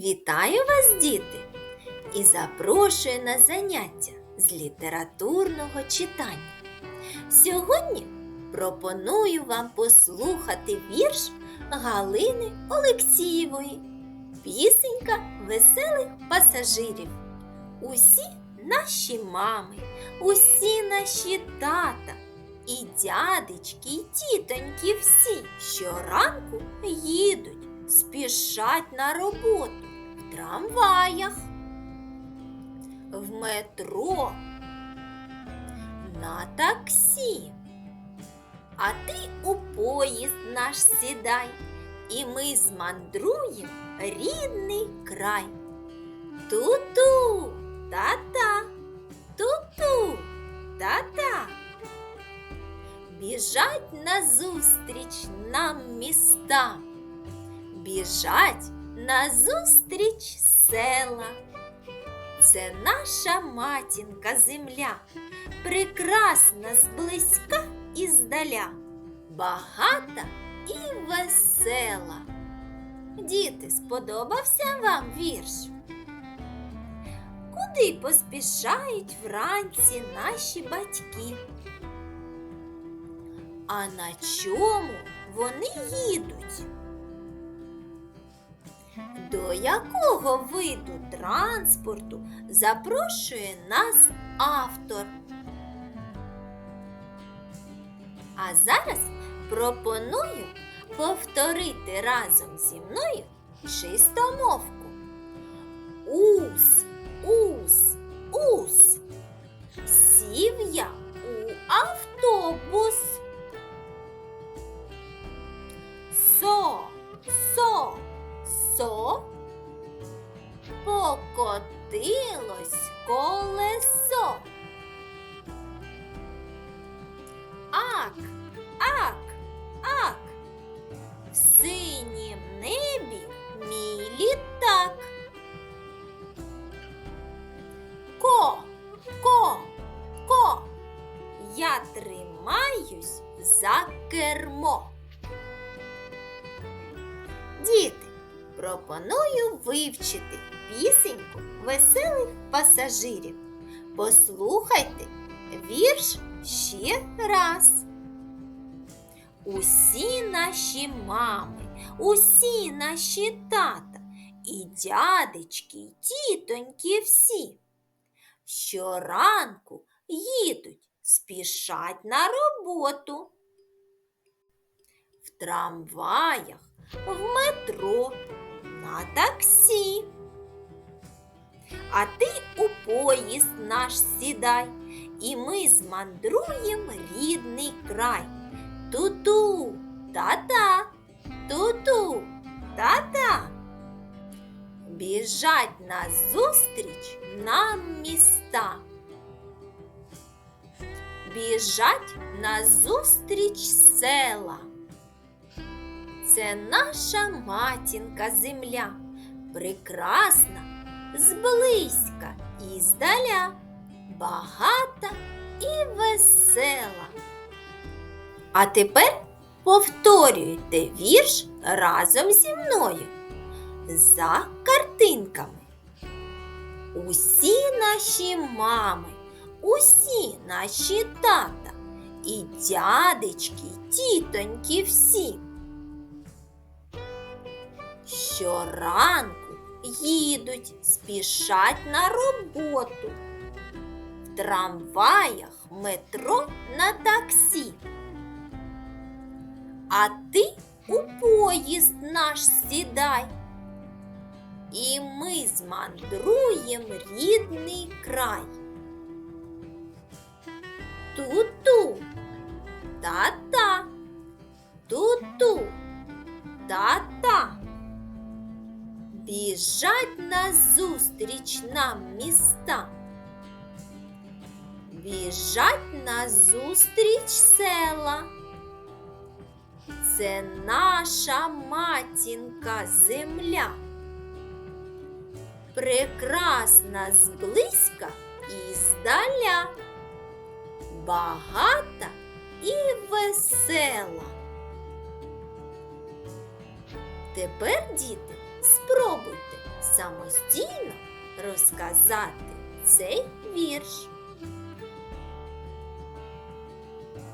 Вітаю вас, діти! І запрошую на заняття з літературного читання. Сьогодні пропоную вам послухати вірш Галини Олексієвої. Пісенька веселих пасажирів. Усі наші мами, усі наші тата, і дядечки, і тітоньки всі щоранку спішать на роботу в трамваях, в метро, на таксі. А ти у поїзд наш сідай, і ми змандруєм рідний край. Ту-ту, та-та, ту-ту, та-та. Біжать назустріч нам міста, Біжать назустріч села. Це наша матінка земля, прекрасна зблизька і здаля, багата і весела. Діти, сподобався вам вірш? Куди поспішають вранці наші батьки? А на чому вони їдуть? До якого виду транспорту запрошує нас автор? А зараз пропоную повторити разом зі мною чистомовку. Ус, ус, ус. Сів я у автобус. Покотилось колесо. Ак, ак, ак. В синім небі мій літак. Ко, ко, ко. Я тримаюсь за кермо. Діти, пропоную вивчити пісеньку веселих пасажирів. Послухайте вірш ще раз. Усі наші мами, усі наші тата, і дядечки, і тітоньки всі. Щоранку їдуть, спішать на роботу. В трамваях, в метро, на таксі. А ти у поїзд наш сідай, і ми змандруєм рідний край. Ту-ту, та-та, ту-ту, та-та. Біжать назустріч нам міста. Біжать назустріч села. Це наша матінка земля, прекрасна, зблизька і здаля, багата і весела. А тепер повторюйте вірш разом зі мною за картинками. Усі наші мами, усі наші тата, і дядечки, тітоньки всі. Щоранку їдуть, спішать на роботу. В трамваях, метро на таксі. А ти у поїзд наш сідай. І ми змандруєм рідний край. Ту-ту, та-та, Біжать назустріч нам міста. Біжать назустріч села. Це наша матінка земля. Прекрасна зблизька і здаля, багата і весела. Тепер, діти, спробуйте самостійно розказати цей вірш.